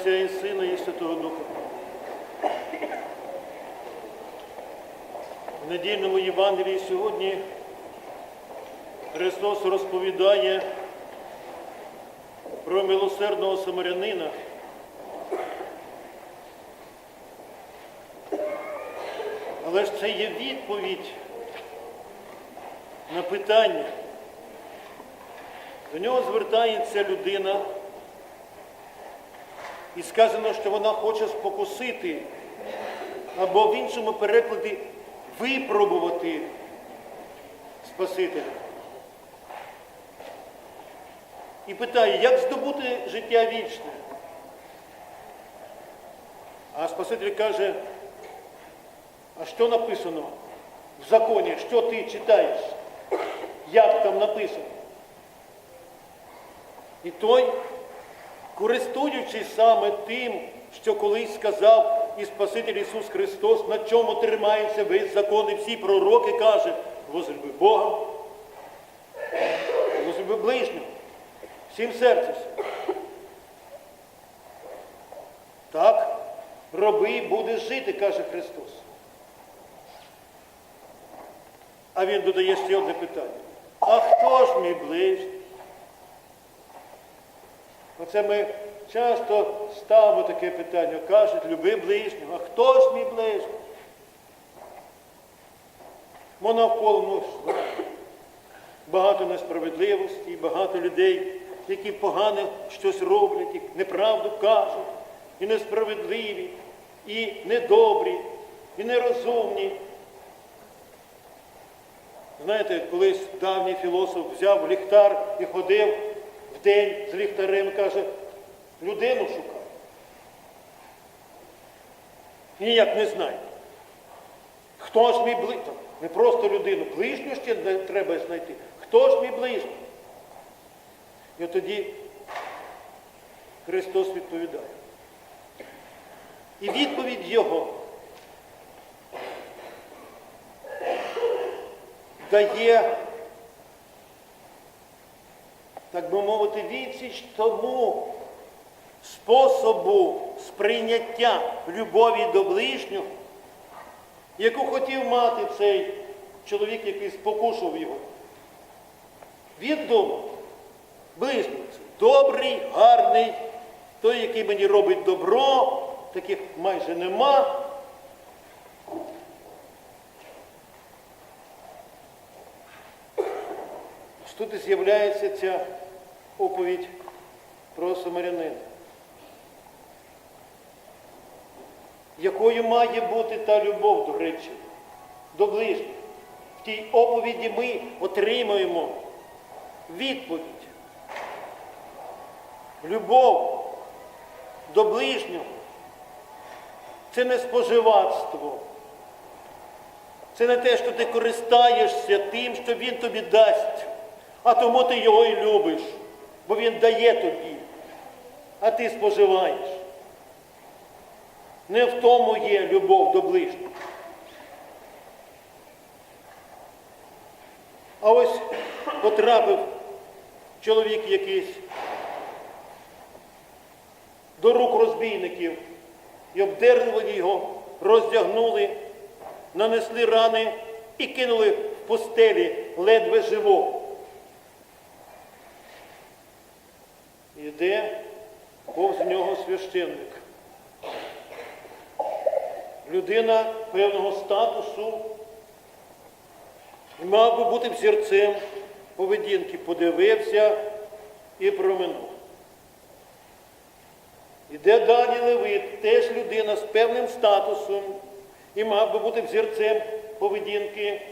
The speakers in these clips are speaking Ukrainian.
Отця і Сина і Святого Духа. В недільному Євангелії сьогодні Христос розповідає про милосердного самарянина, але ж це є відповідь на питання. До нього звертається людина, і сказано, що вона хоче спокусити, або в іншому перекладі випробувати Спасителя. І питає, як здобути життя вічне? А Спаситель каже, а що написано в законі, що ти читаєш? Як там написано? І той, користуючись саме тим, що колись сказав і Спаситель Ісус Христос, на чому тримається весь закон і всі пророки, каже, возлюби Бога, возлюби ближнього, всім серцем. Так, роби і будеш жити, каже Христос. А він додає ще одне питання. А хто ж мій ближній? Оце ми часто ставимо таке питання, кажуть, люби ближнього, а хто ж мій ближній? Мо навколо ну, багато несправедливості, багато людей, які погано щось роблять, і неправду кажуть, і несправедливі, і недобрі, і нерозумні. Знаєте, колись давній філософ взяв ліхтар і ходив день з ліхтарем каже, людину шукав. Ніяк не знає. Хто ж мій ближній? Не просто людину, ближню ще треба знайти. Хто ж мій ближній? І от тоді Христос відповідає. І відповідь Його дає, так би мовити, відсіч тому способу сприйняття любові до ближнього, яку хотів мати цей чоловік, який спокушував його. Він думав, ближній добрий, гарний, той, який мені робить добро, таких майже нема. Тут і з'являється ця оповідь про самарянина. Якою має бути та любов, до речі, до ближніх? В тій оповіді ми отримуємо відповідь. Любов до ближнього це не споживацтво. Це не те, що ти користаєшся тим, що він тобі дасть, а тому ти його і любиш, бо він дає тобі, а ти споживаєш. Не в тому є любов до ближнього. А ось потрапив чоловік якийсь до рук розбійників і обдерли його, роздягнули, нанесли рани і кинули в постелі ледве живого. Іде повз нього священник. Людина певного статусу мав би бути взірцем поведінки, подивився і проминув. Іде далі Левит, теж людина з певним статусом і мав би бути взірцем поведінки,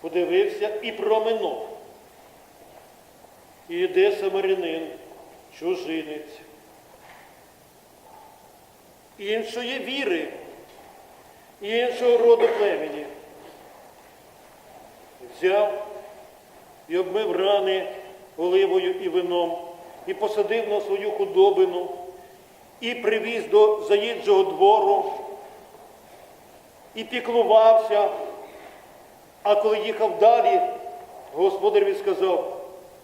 подивився і проминув. І йде самарянин, чужинець, іншої віри, іншого роду племені. Взяв і обмив рани оливою і вином, і посадив на свою худобину, і привіз до заїжджого двору, і піклувався. А коли їхав далі, господареві сказав,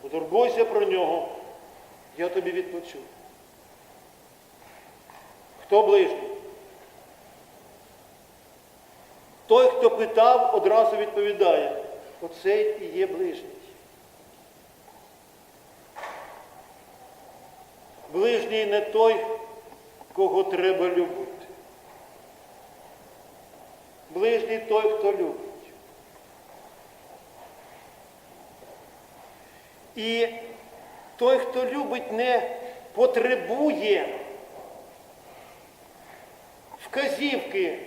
потурбуйся про нього, я тобі відплачу. Хто ближній? Той, хто питав, одразу відповідає. Оцей і є ближній. Ближній не той, кого треба любити. Ближній той, хто любить. І той, хто любить, не потребує вказівки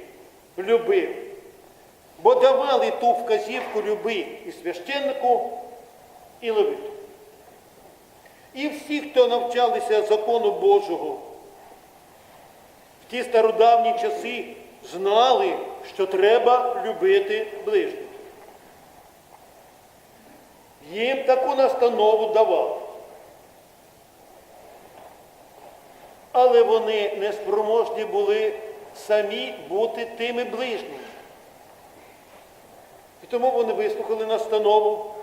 люби, бо давали ту вказівку люби і священнику, і левиту. І всі, хто навчалися закону Божого в ті стародавні часи, знали, що треба любити ближніх. Їм таку настанову давав. Але вони не спроможні були самі бути тими ближніми. І тому вони вислухали настанову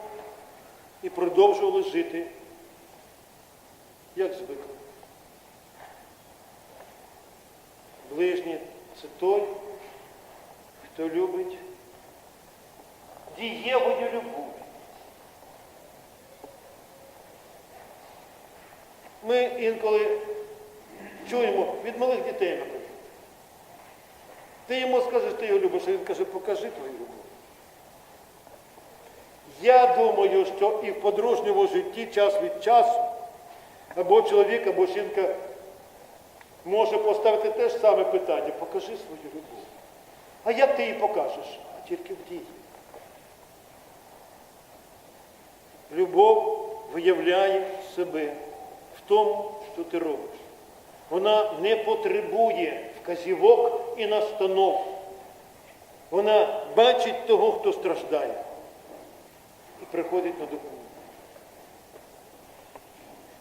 і продовжували жити, як звикли. Ближній це той, хто любить дієвою любов. Ми інколи чуємо від малих дітей, наприклад. Ти йому скажеш, ти його любиш, а він каже, покажи твою любов. Я думаю, що і в подружньому житті час від часу або чоловік, або жінка може поставити те ж саме питання, покажи свою любов. А як ти її покажеш? А тільки в дії. Любов виявляє себе тому, що ти робиш. Вона не потребує вказівок і настанов. Вона бачить того, хто страждає, і приходить на допомогу.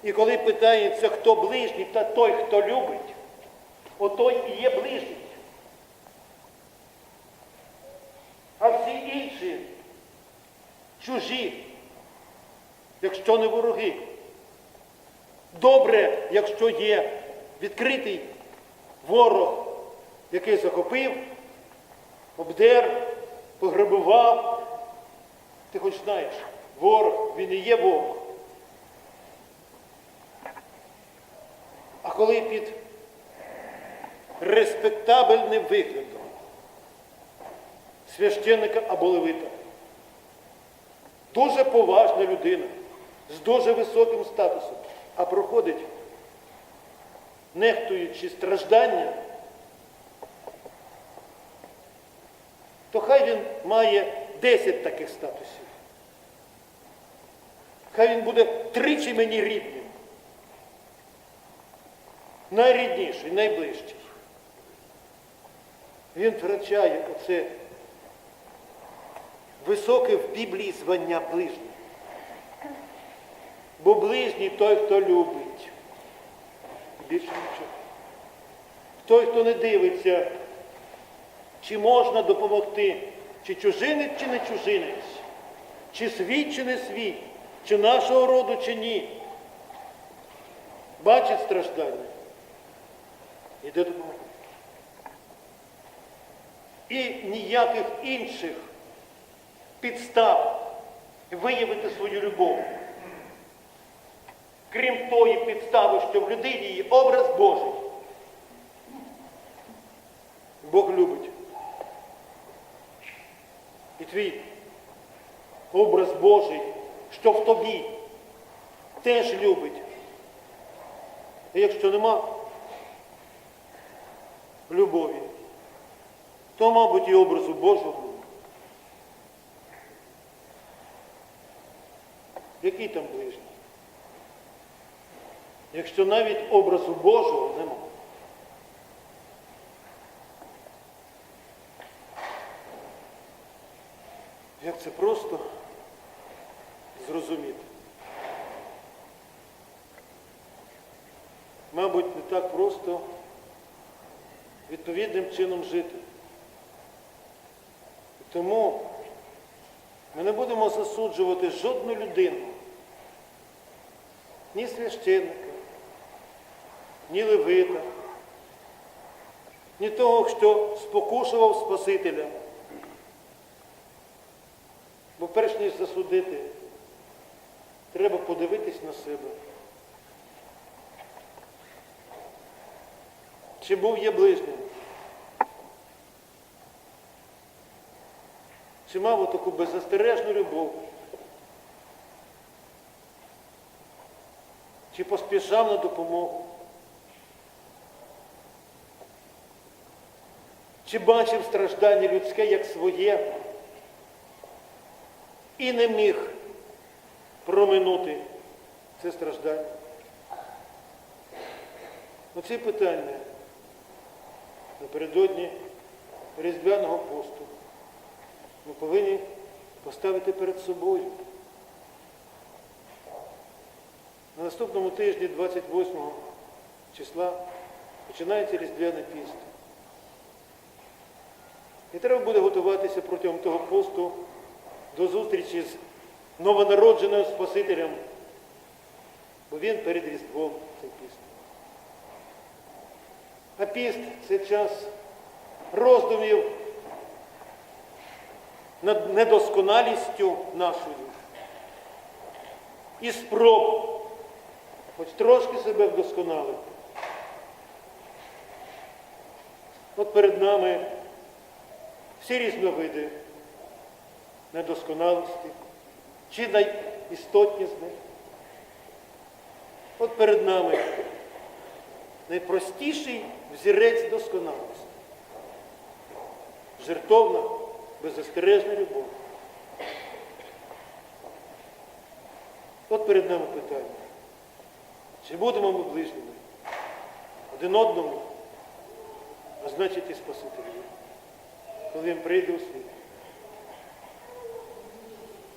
І коли питається, хто ближній, та той, хто любить, отой і є ближній. А всі інші чужі, якщо не вороги. Добре, якщо є відкритий ворог, який захопив, обдер, пограбував. Ти хоч знаєш, ворог, він і є ворог. А коли під респектабельним виглядом священника або левита, дуже поважна людина з дуже високим статусом, а проходить, нехтуючи страждання, то хай він має 10 таких статусів. Хай він буде тричі мені рідним. Найрідніший, найближчий. Він втрачає оце високе в Біблії звання ближнього. Бо ближній той, хто любить. Більше нічого. Той, хто не дивиться, чи можна допомогти, чи чужинець, чи не чужинець, чи свій, чи не свій, чи нашого роду, чи ні. Бачить страждання. Іде допомогти. І ніяких інших підстав виявити свою любов крім тої підстави, що в людині є образ Божий. Бог любить. І твій образ Божий, що в тобі, теж любить. І якщо нема любові, то, мабуть, і образу Божого. Який там ближній? Якщо навіть образу Божого нема. Як це просто зрозуміти? Мабуть, не так просто відповідним чином жити. Тому ми не будемо засуджувати жодну людину, ні священника, ні левита, ні того, хто спокушував Спасителя. Бо перш ніж засудити, треба подивитись на себе. Чи був я ближнім? Чи мав таку беззастережну любов? Чи поспішав на допомогу? Чи бачив страждання людське як своє і не міг проминути це страждання? Оці питання напередодні Різдвяного посту ми повинні поставити перед собою. На наступному тижні, 28 числа, починається Різдвяний піст. І треба буде готуватися протягом того посту до зустрічі з новонародженим Спасителем, бо він перед Різдвом цей піст. А піст це час роздумів над недосконалістю нашою і спроб хоч трошки себе вдосконалити. От перед нами всі різновиди недосконалості, чи найістотні з них. От перед нами найпростіший взірець досконалості. Жертовна, беззастережна любов. От перед нами питання. Чи будемо ми ближніми? Один одному, а значить і Спасителю, коли він прийде у світ.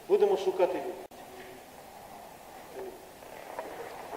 Будемо шукати його.